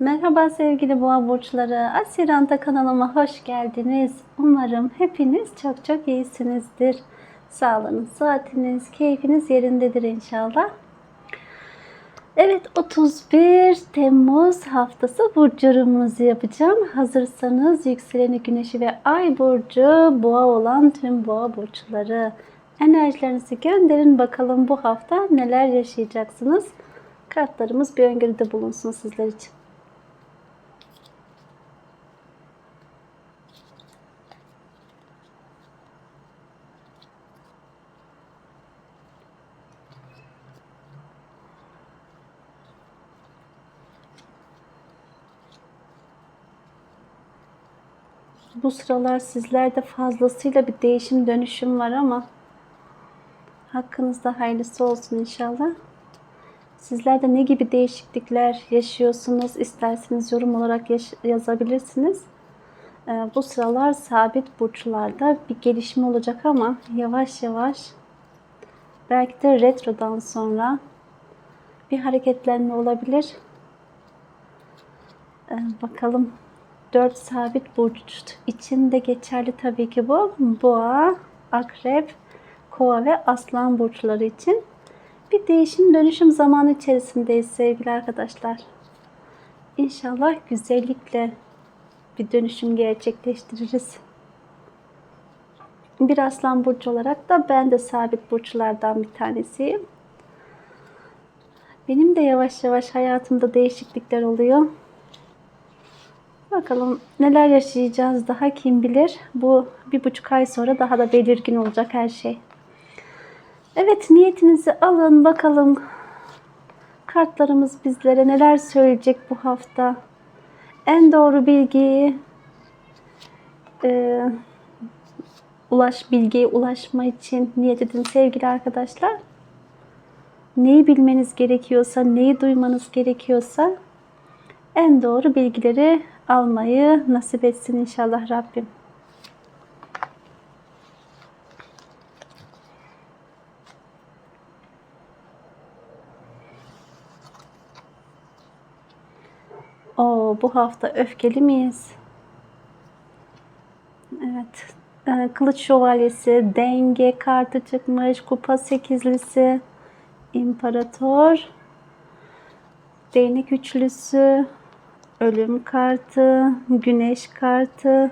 Merhaba sevgili boğa burçları. Asiranta kanalıma hoş geldiniz. Umarım hepiniz çok çok iyisinizdir. Sağlığınız, saatiniz, keyfiniz yerindedir inşallah. Evet 31 Temmuz haftası burcu yorumumuzu yapacağım. Hazırsanız yükseleni güneşi ve ay burcu boğa olan tüm boğa burçları enerjilerinizi gönderin bakalım bu hafta neler yaşayacaksınız. Kartlarımız bir öngörüde bulunsun sizler için. Bu sıralar sizlerde fazlasıyla bir değişim dönüşüm var ama hakkınızda hayırlısı olsun inşallah. Sizler de ne gibi değişiklikler yaşıyorsunuz? İsterseniz yorum olarak yazabilirsiniz. Ee, bu sıralar sabit burçlarda bir gelişme olacak ama yavaş yavaş belki de retrodan sonra bir hareketlenme olabilir. Ee, bakalım 4 sabit burç için de geçerli tabii ki bu. Boğa, akrep, kova ve aslan burçları için bir değişim dönüşüm zamanı içerisindeyiz sevgili arkadaşlar. İnşallah güzellikle bir dönüşüm gerçekleştiririz. Bir aslan burcu olarak da ben de sabit burçlardan bir tanesiyim. Benim de yavaş yavaş hayatımda değişiklikler oluyor. Bakalım neler yaşayacağız daha kim bilir. Bu bir buçuk ay sonra daha da belirgin olacak her şey. Evet niyetinizi alın bakalım. Kartlarımız bizlere neler söyleyecek bu hafta. En doğru bilgiyi e, ulaş bilgiye ulaşma için niyet edin sevgili arkadaşlar. Neyi bilmeniz gerekiyorsa, neyi duymanız gerekiyorsa en doğru bilgileri almayı nasip etsin inşallah Rabbim. Oo, bu hafta öfkeli miyiz? Evet. Ee, Kılıç şövalyesi, denge kartı çıkmış, kupa sekizlisi, imparator, değnek üçlüsü, ölüm kartı, güneş kartı,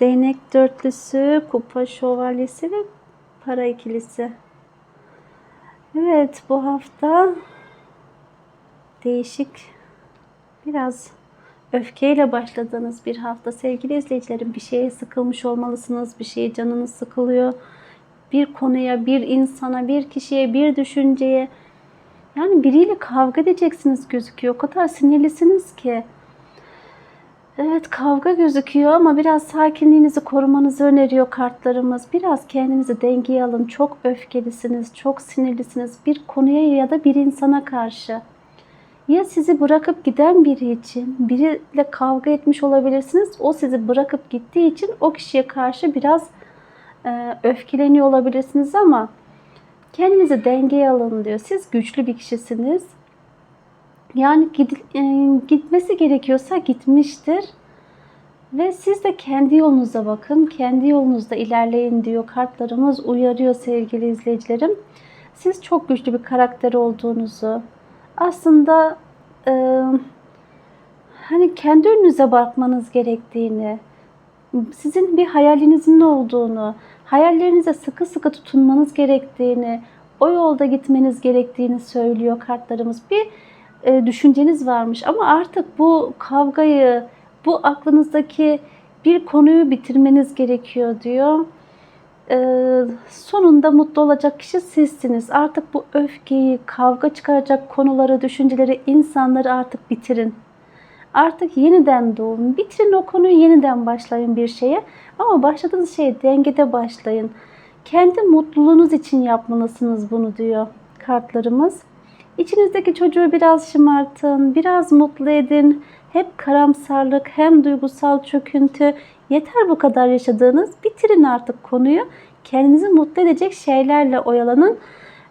değnek dörtlüsü, kupa şövalyesi ve para ikilisi. Evet bu hafta değişik biraz öfkeyle başladığınız bir hafta. Sevgili izleyicilerim bir şeye sıkılmış olmalısınız bir şeye canınız sıkılıyor. Bir konuya bir insana bir kişiye bir düşünceye yani biriyle kavga edeceksiniz gözüküyor. O kadar sinirlisiniz ki. Evet kavga gözüküyor ama biraz sakinliğinizi korumanızı öneriyor kartlarımız. Biraz kendinizi dengeye alın. Çok öfkelisiniz, çok sinirlisiniz bir konuya ya da bir insana karşı. Ya sizi bırakıp giden biri için biriyle kavga etmiş olabilirsiniz. O sizi bırakıp gittiği için o kişiye karşı biraz e, öfkeleniyor olabilirsiniz ama Kendinizi dengeye alın diyor. Siz güçlü bir kişisiniz. Yani gid, e, gitmesi gerekiyorsa gitmiştir. Ve siz de kendi yolunuza bakın. Kendi yolunuzda ilerleyin diyor. Kartlarımız uyarıyor sevgili izleyicilerim. Siz çok güçlü bir karakter olduğunuzu, aslında e, hani kendi önünüze bakmanız gerektiğini, sizin bir hayalinizin olduğunu, hayallerinize sıkı sıkı tutunmanız gerektiğini, o yolda gitmeniz gerektiğini söylüyor kartlarımız. Bir e, düşünceniz varmış ama artık bu kavgayı, bu aklınızdaki bir konuyu bitirmeniz gerekiyor diyor. E, sonunda mutlu olacak kişi sizsiniz. Artık bu öfkeyi, kavga çıkaracak konuları, düşünceleri, insanları artık bitirin. Artık yeniden doğun. Bitirin o konuyu yeniden başlayın bir şeye. Ama başladığınız şey dengede başlayın. Kendi mutluluğunuz için yapmalısınız bunu diyor kartlarımız. İçinizdeki çocuğu biraz şımartın, biraz mutlu edin. Hep karamsarlık, hem duygusal çöküntü. Yeter bu kadar yaşadığınız. Bitirin artık konuyu. Kendinizi mutlu edecek şeylerle oyalanın.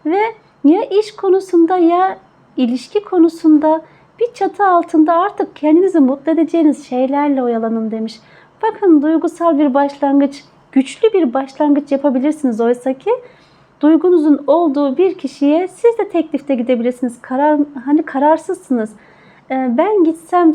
Ve ya iş konusunda ya ilişki konusunda Bir çatı altında artık kendinizi mutlu edeceğiniz şeylerle oyalanın demiş. Bakın duygusal bir başlangıç, güçlü bir başlangıç yapabilirsiniz oysa ki duygunuzun olduğu bir kişiye siz de teklifte gidebilirsiniz. Karar hani kararsızsınız. Ee, ben gitsem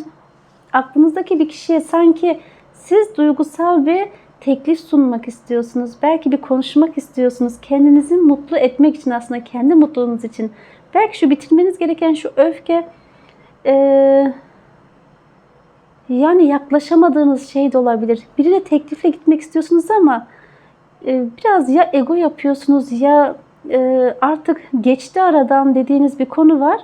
aklınızdaki bir kişiye sanki siz duygusal bir teklif sunmak istiyorsunuz. Belki bir konuşmak istiyorsunuz. Kendinizi mutlu etmek için aslında kendi mutluluğunuz için. Belki şu bitirmeniz gereken şu öfke eee yani yaklaşamadığınız şey de olabilir. Birine teklifle gitmek istiyorsunuz ama e, biraz ya ego yapıyorsunuz ya e, artık geçti aradan dediğiniz bir konu var.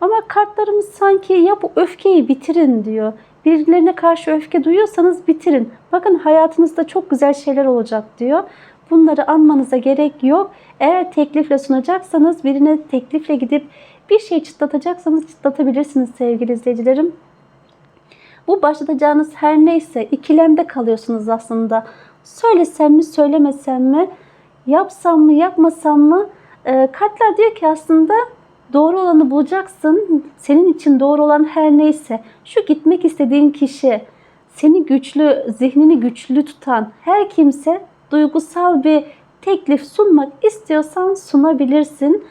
Ama kartlarımız sanki ya bu öfkeyi bitirin diyor. Birilerine karşı öfke duyuyorsanız bitirin. Bakın hayatınızda çok güzel şeyler olacak diyor. Bunları anmanıza gerek yok. Eğer teklifle sunacaksanız birine teklifle gidip bir şey çıtlatacaksanız çıtlatabilirsiniz sevgili izleyicilerim. Bu başlatacağınız her neyse ikilemde kalıyorsunuz aslında. Söylesem mi söylemesem mi? Yapsam mı yapmasam mı? E, kartlar diyor ki aslında doğru olanı bulacaksın. Senin için doğru olan her neyse. Şu gitmek istediğin kişi, seni güçlü, zihnini güçlü tutan her kimse duygusal bir teklif sunmak istiyorsan sunabilirsin.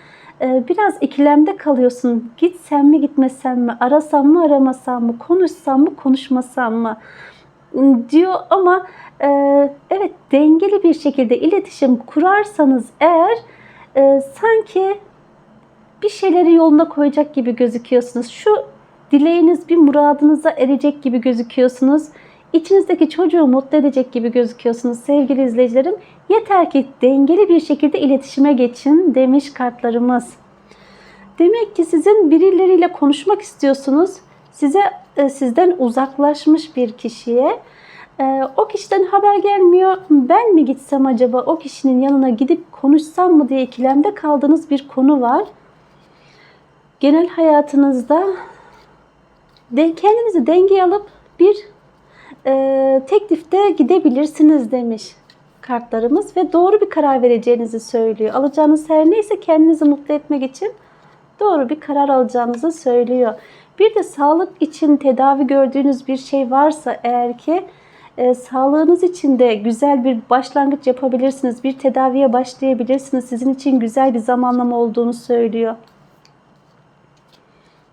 Ee, biraz ikilemde kalıyorsun. Gitsem mi gitmesem mi, arasam mı aramasam mı, konuşsam mı konuşmasam mı diyor ama e, evet dengeli bir şekilde iletişim kurarsanız eğer e, sanki bir şeyleri yoluna koyacak gibi gözüküyorsunuz. Şu dileğiniz bir muradınıza erecek gibi gözüküyorsunuz. İçinizdeki çocuğu mutlu edecek gibi gözüküyorsunuz sevgili izleyicilerim. Yeter ki dengeli bir şekilde iletişime geçin demiş kartlarımız. Demek ki sizin birileriyle konuşmak istiyorsunuz. Size e, sizden uzaklaşmış bir kişiye e, o kişiden haber gelmiyor. Ben mi gitsem acaba o kişinin yanına gidip konuşsam mı diye ikilemde kaldığınız bir konu var. Genel hayatınızda de kendinizi dengeye alıp bir e, teklifte gidebilirsiniz demiş kartlarımız ve doğru bir karar vereceğinizi söylüyor. Alacağınız her neyse kendinizi mutlu etmek için doğru bir karar alacağınızı söylüyor. Bir de sağlık için tedavi gördüğünüz bir şey varsa eğer ki e, sağlığınız için de güzel bir başlangıç yapabilirsiniz. Bir tedaviye başlayabilirsiniz. Sizin için güzel bir zamanlama olduğunu söylüyor.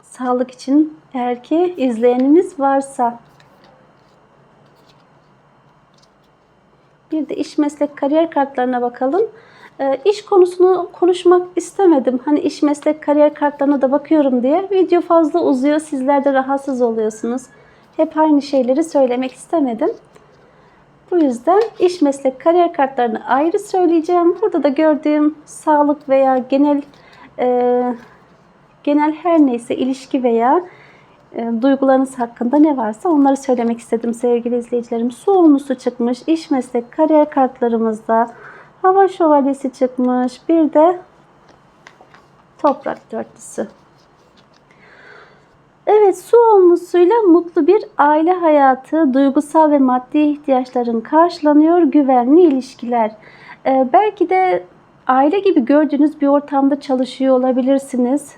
Sağlık için eğer ki izleyeniniz varsa Bir de iş meslek kariyer kartlarına bakalım. E, iş konusunu konuşmak istemedim. Hani iş meslek kariyer kartlarına da bakıyorum diye. Video fazla uzuyor. Sizler de rahatsız oluyorsunuz. Hep aynı şeyleri söylemek istemedim. Bu yüzden iş meslek kariyer kartlarını ayrı söyleyeceğim. Burada da gördüğüm sağlık veya genel e, genel her neyse ilişki veya duygularınız hakkında ne varsa onları söylemek istedim sevgili izleyicilerim. Su olmusu çıkmış, iş meslek, kariyer kartlarımızda hava şövalyesi çıkmış. Bir de toprak dörtlüsü. Evet, su olmusuyla mutlu bir aile hayatı, duygusal ve maddi ihtiyaçların karşılanıyor, güvenli ilişkiler. Ee, belki de aile gibi gördüğünüz bir ortamda çalışıyor olabilirsiniz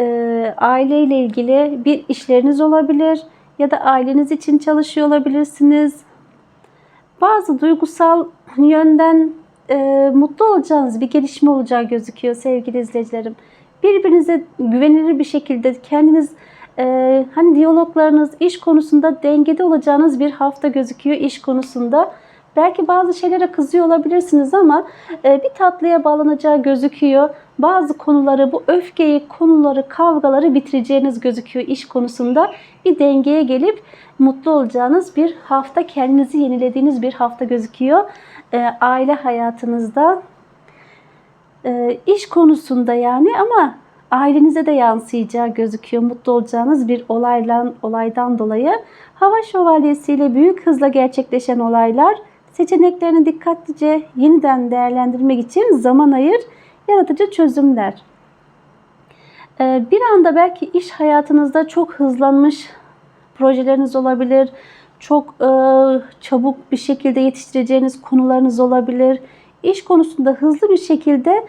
e, aileyle ilgili bir işleriniz olabilir ya da aileniz için çalışıyor olabilirsiniz. Bazı duygusal yönden e, mutlu olacağınız bir gelişme olacağı gözüküyor sevgili izleyicilerim. Birbirinize güvenilir bir şekilde kendiniz e, hani diyaloglarınız iş konusunda dengede olacağınız bir hafta gözüküyor iş konusunda. Belki bazı şeylere kızıyor olabilirsiniz ama e, bir tatlıya bağlanacağı gözüküyor. Bazı konuları, bu öfkeyi, konuları, kavgaları bitireceğiniz gözüküyor iş konusunda. Bir dengeye gelip mutlu olacağınız bir hafta, kendinizi yenilediğiniz bir hafta gözüküyor. E, aile hayatınızda, e, iş konusunda yani ama ailenize de yansıyacağı gözüküyor. Mutlu olacağınız bir olayla, olaydan dolayı. Hava şövalyesiyle büyük hızla gerçekleşen olaylar Seçeneklerini dikkatlice yeniden değerlendirmek için zaman ayır, yaratıcı çözümler. Ee, bir anda belki iş hayatınızda çok hızlanmış projeleriniz olabilir. Çok e, çabuk bir şekilde yetiştireceğiniz konularınız olabilir. İş konusunda hızlı bir şekilde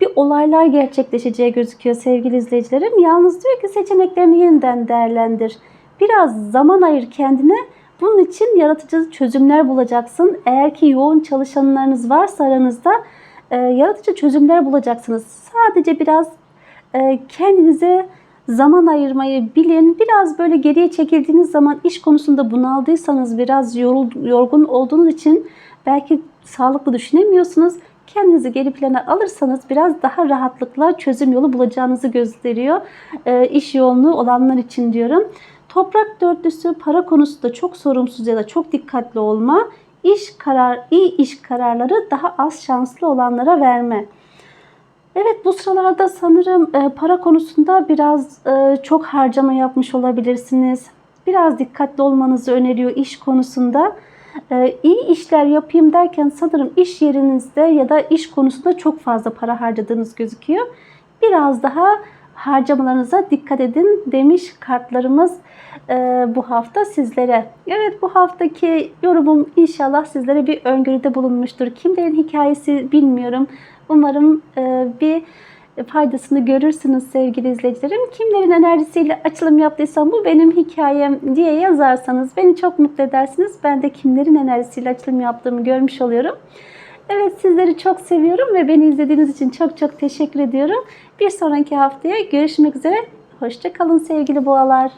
bir olaylar gerçekleşeceği gözüküyor sevgili izleyicilerim. Yalnız diyor ki seçeneklerini yeniden değerlendir. Biraz zaman ayır kendine. Bunun için yaratıcı çözümler bulacaksın. Eğer ki yoğun çalışanlarınız varsa aranızda e, yaratıcı çözümler bulacaksınız. Sadece biraz e, kendinize zaman ayırmayı bilin. Biraz böyle geriye çekildiğiniz zaman iş konusunda bunaldıysanız, biraz yorgun olduğunuz için belki sağlıklı düşünemiyorsunuz. Kendinizi geri plana alırsanız biraz daha rahatlıkla çözüm yolu bulacağınızı gösteriyor. E, iş yoğunluğu olanlar için diyorum. Toprak dörtlüsü para konusunda çok sorumsuz ya da çok dikkatli olma. İş karar, iyi iş kararları daha az şanslı olanlara verme. Evet bu sıralarda sanırım e, para konusunda biraz e, çok harcama yapmış olabilirsiniz. Biraz dikkatli olmanızı öneriyor iş konusunda. E, iyi işler yapayım derken sanırım iş yerinizde ya da iş konusunda çok fazla para harcadığınız gözüküyor. Biraz daha harcamalarınıza dikkat edin demiş kartlarımız e, bu hafta sizlere. Evet bu haftaki yorumum inşallah sizlere bir öngörüde bulunmuştur. Kimlerin hikayesi bilmiyorum. Umarım e, bir faydasını görürsünüz sevgili izleyicilerim. Kimlerin enerjisiyle açılım yaptıysam bu benim hikayem diye yazarsanız beni çok mutlu edersiniz. Ben de kimlerin enerjisiyle açılım yaptığımı görmüş oluyorum. Evet sizleri çok seviyorum ve beni izlediğiniz için çok çok teşekkür ediyorum. Bir sonraki haftaya görüşmek üzere. Hoşça kalın sevgili boğalar.